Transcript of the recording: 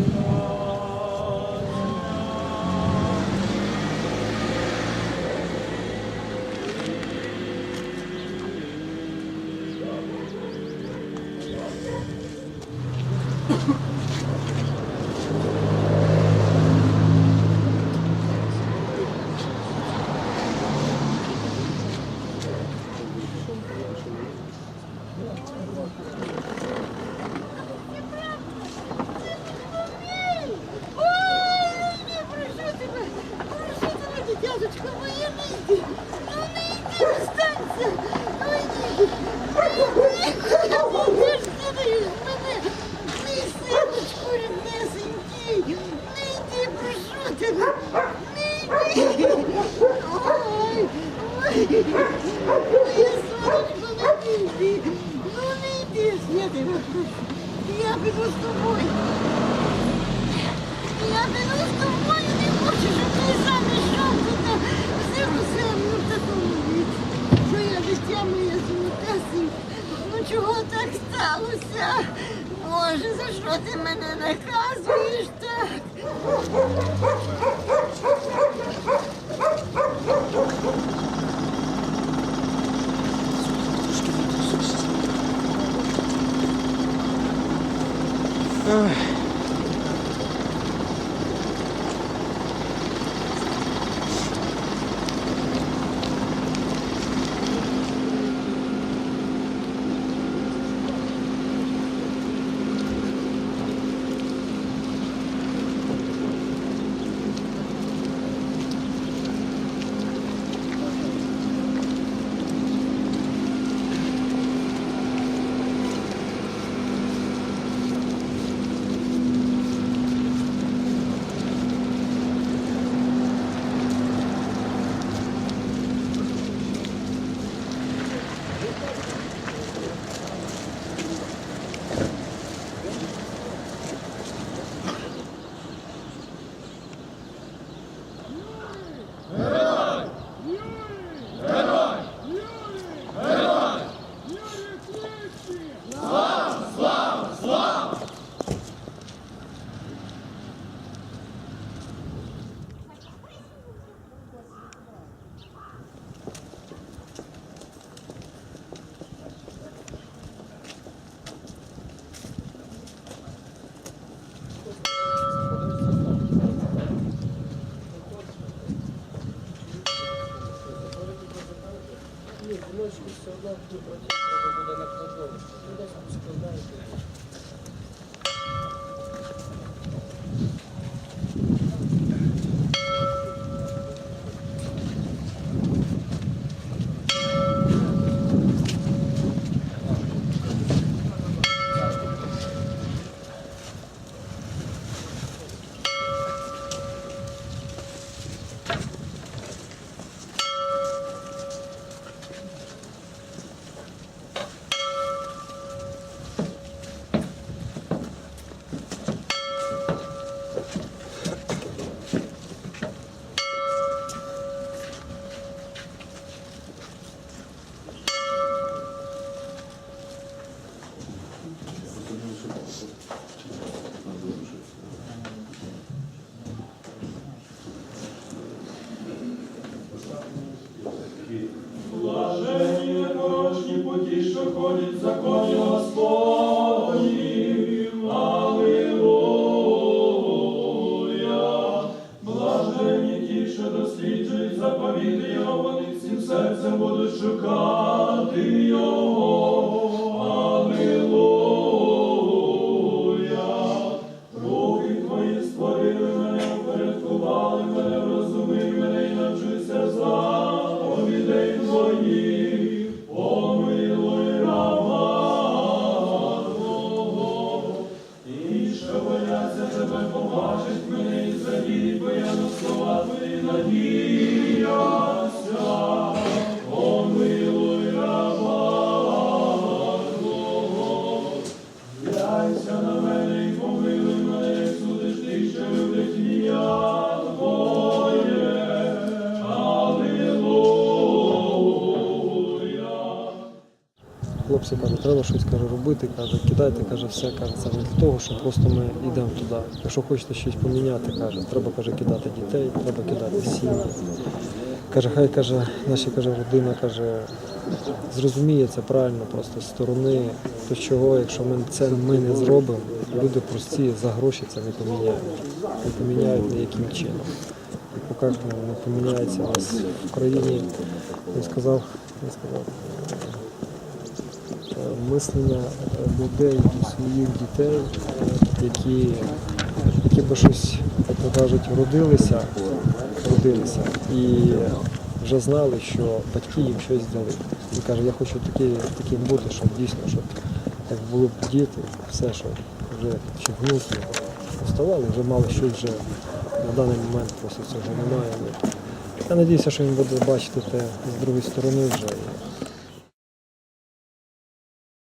you Розочка моя, не йди. Ну не йди, останься. Ну йди. Не йди, ти даєш мене. Мій синочку ріднесенький. Не йди, прошу тебе. Не йди. Ой, ой. Моя сонечко, не йди. Ну не йди, я тебе прошу. Я піду з тобою. Я піду з тобою, не хочу, щоб ти сам Ішов туди, в такому віці. Моя дитя моя золотесенька, ну чого так сталося? Боже, за що ти мене наказуєш так? Блажені Ходять в the Хлопці каже, треба щось каже, робити, каже, кидайте, каже, все, каже, це не для того, що просто ми йдемо туди. Якщо хочете щось поміняти, каже, треба каже, кидати дітей, треба кидати сім'ї. Каже, хай каже, наша каже, родина каже, зрозуміє це правильно просто з сторони, то чого, якщо ми це ми не зробимо, люди прості за гроші це не поміняють. Не поміняють ніяким чином. І поки не поміняється у нас в країні, він сказав, він сказав, мислення людей і своїх дітей, які, які би щось, як то кажуть, родилися, народилися і вже знали, що батьки їм щось дали. Він каже, я хочу такі, таким бути, щоб дійсно, щоб як були б діти, все, що вже чи внуки вставали, вже мали щось вже на даний момент просто цього немає. Я сподіваюся, що він буде бачити те з другої сторони вже.